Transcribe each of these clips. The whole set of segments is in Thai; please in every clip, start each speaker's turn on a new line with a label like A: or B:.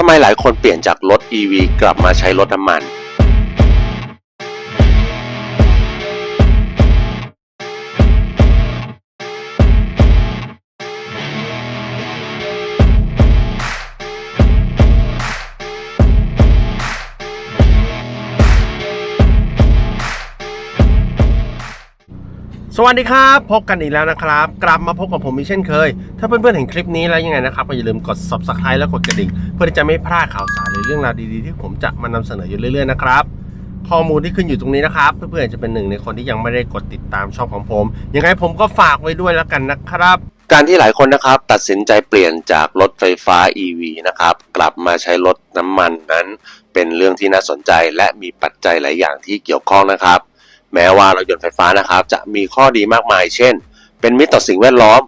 A: ทำไมหลายคนเปลี่ยนจากรถ EV กลับมาใช้รถน้ำมัน
B: สวัสดีครับ พบกันอีกแล้วนะครับ กลับมาพบกับผมอีกเช่นเคย ถ้าเพื่อนๆเห็นคลิปนี้แล้วยังไงนะครับก็อย่าลืมกด subscribe และกดกระดิ่ง เพื่อที่จะไม่พลาดข่าวสารหรือเรื่องราวดีๆที่ผมจะมานำเสนออยู่เรื่อยๆนะครับข้อมูลที่ขึ้นอยู่ตรงนี้นะครับ เพื่อนๆจะเป็นหนึ่งในคนที่ยังไม่ได้กดติดตามช่องของผมยังไงผมก็ฝากไว้ด้วยแล้วกันนะครับ
A: การที่หลายคนนะครับ ตัดสินใจเปลี่ยนจากรถไฟฟ้า EV นะครับกลับมาใช้รถน้ำมันนั้น เป็นเรื่องที่น่าสนใจและมีปัจจัยหลายอย่างที่เกี่ยวข้องนะครับ แม้ว่ารถยนต์ไฟฟ้านะครับ จะมีข้อดีมากมาย เช่น เป็นมิตรต่อสิ่งแวดล้อม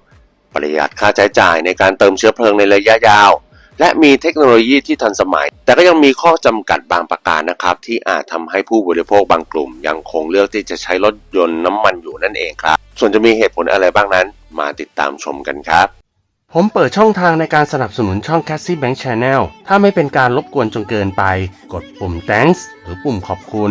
A: ประหยัดค่าใช้จ่ายในการเติมเชื้อเพลิงในระยะยาว และมีเทคโนโลยีที่ทันสมัย แต่ก็ยังมีข้อจำกัดบางประการนะครับ ที่อาจทำให้ผู้บริโภคบางกลุ่ม ยังคงเลือกที่จะใช้รถยนต์น้ำมันอยู่นั่นเองครับ ส่วนจะมีเหตุผลอะไรบ้างนั้น มาติดตามชมกันครับ
B: ผมเปิดช่องทางในการสนับสนุนช่อง Cassie Bank Channel ถ้าไม่เป็นการรบกวนจนเกินไป กดปุ่ม thanks หรือปุ่มขอบคุณ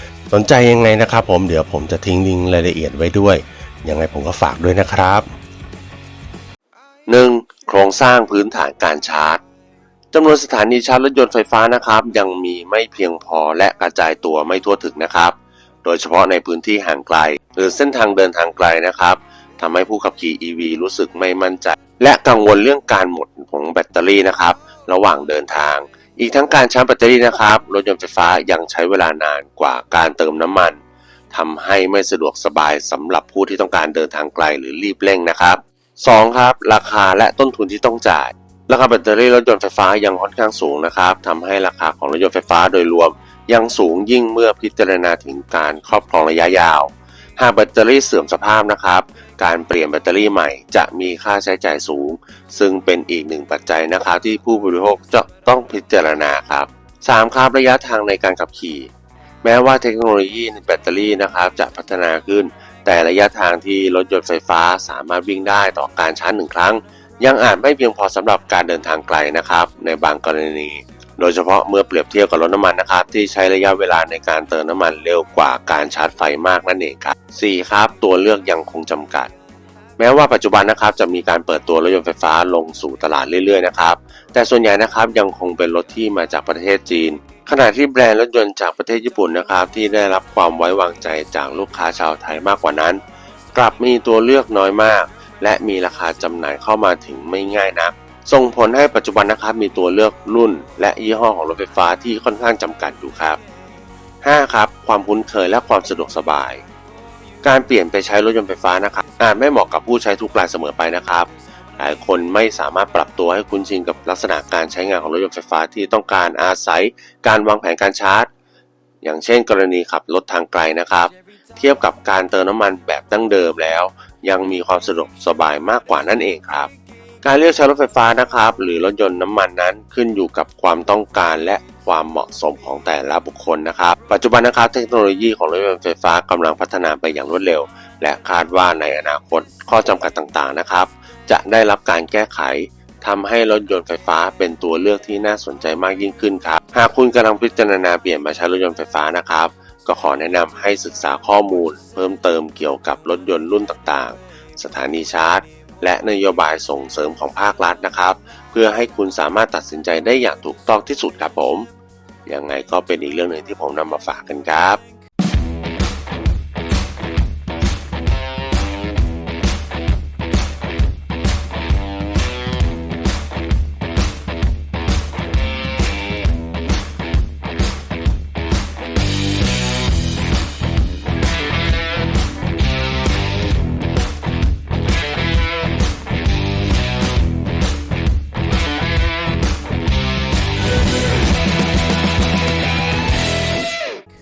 B: สนใจยังไงนะครับผมเดี๋ยวผมจะทิ้งลิงก์รายละเอียดไว้ด้วย ยังไงผมก็ฝากด้วยนะครับ
A: 1. โครงสร้างพื้นฐานการชาร์จจำนวนสถานีชาร์จรถยนต์ไฟฟ้านะครับ ยังมีไม่เพียงพอและกระจายตัวไม่ทั่วถึงนะครับ โดยเฉพาะในพื้นที่ห่างไกล หรือเส้นทางเดินทางไกลนะครับทำให้ผู้ขับขี่ EV รู้สึกไม่มั่นใจ และกังวลเรื่องการหมดของแบตเตอรี่นะครับ ระหว่างเดินทาง อีกทั้งการชาร์จแบตเตอรี่นะครับ รถยนต์ไฟฟ้ายังใช้เวลานานกว่าการเติมน้ำมันทำให้ไม่สะดวกสบายสำหรับผู้ที่ต้องการเดินทางไกลหรือรีบเร่งนะครับ 2. ครับ ราคาและต้นทุนที่ต้องจ่าย ราคาแบตเตอรี่รถยนต์ไฟฟ้ายังค่อนข้างสูงนะครับทำให้ราคาของรถยนต์ไฟฟ้าโดยรวม ยังสูงยิ่งเมื่อพิจารณาถึงการครอบครองระยะยาว หากแบตเตอรี่เสื่อมสภาพนะครับ การเปลี่ยนแบตเตอรี่ใหม่จะมีค่าใช้จ่ายสูง ซึ่งเป็นอีกหนึ่งปัจจัยนะครับ ที่ผู้บริโภคจะต้องพิจารณาครับ 3. ครับระยะทางในการขับขี่ แม้ว่าเทคโนโลยีในแบตเตอรี่นะครับจะพัฒนาขึ้น แต่ระยะทางที่รถยนต์ไฟฟ้าสามารถวิ่งได้ต่อการชาร์จหนึ่งครั้ง ยังอาจไม่เพียงพอสำหรับการเดินทางไกลนะครับ ในบางกรณี โดยเฉพาะเมื่อเปรียบเทียบกับรถน้ำมันนะครับที่ใช้ระยะเวลาในการเติมน้ำมันเร็วกว่าการชาร์จไฟมากนั่นเองครับ 4. ครับตัวเลือกยังคงจำกัด แม้ว่าปัจจุบันนะครับจะมีการเปิดตัวรถยนต์ไฟฟ้าลงสู่ตลาดเรื่อยๆนะครับแต่ส่วนใหญ่นะครับยังคงเป็นรถที่มาจากประเทศจีน ขณะที่แบรนด์รถยนต์จากประเทศญี่ปุ่นนะครับที่ได้รับความไว้วางใจจากลูกค้าชาวไทยมากกว่านั้น กลับมีตัวเลือกน้อยมาก และมีราคาจำหน่ายเข้ามาถึงไม่ง่ายนัก ส่งผลให้ปัจจุบันนะครับมีตัวเลือกรุ่น และยี่ห้อของรถไฟฟ้าที่ค่อนข้างจำกัดอยู่ครับ 5. ครับ ความคุ้นเคยและความสะดวกสบาย การเปลี่ยนไปใช้รถยนต์ไฟฟ้านะครับอาจไม่เหมาะกับผู้ใช้ทุกรายเสมอไปนะครับ หลายคนไม่สามารถปรับตัวให้คุ้นชินกับลักษณะการใช้งานของรถยนต์ไฟฟ้าที่ต้องการอาศัย การวางแผนการชาร์จ อย่างเช่น กรณีขับรถทางไกลนะครับ เทียบกับการเติมน้ำมันแบบดั้งเดิมแล้ว ยังมีความสะดวกสบายมากกว่านั่นเองครับ การเลือกใช้รถไฟฟ้านะครับ หรือรถยนต์น้ำมันนั้นขึ้นอยู่กับความต้องการและความเหมาะสมของแต่ละบุคคลนะครับ ปัจจุบันนะครับเทคโนโลยีของรถยนต์ไฟฟ้ากำลังพัฒนาไปอย่างรวดเร็ว และคาดว่าในอนาคตข้อจำกัดต่างๆนะครับ จะได้รับการแก้ไขทำให้รถยนต์ไฟฟ้าเป็นตัวเลือกที่น่าสนใจมากยิ่งขึ้นครับ หากคุณกำลังพิจารณาเปลี่ยนมาใช้รถยนต์ไฟฟ้านะครับ ก็ขอแนะนำให้ศึกษาข้อมูล เพิ่มเติมเกี่ยวกับรถยนต์รุ่นต่างๆ สถานีชาร์จ และนโยบายส่งเสริมของภาครัฐนะครับ เพื่อให้คุณสามารถตัดสินใจได้อย่างถูกต้องที่สุดครับผมยังไงก็เป็นอีกเรื่องหนึ่งที่ผมนำมาฝากกันครับ「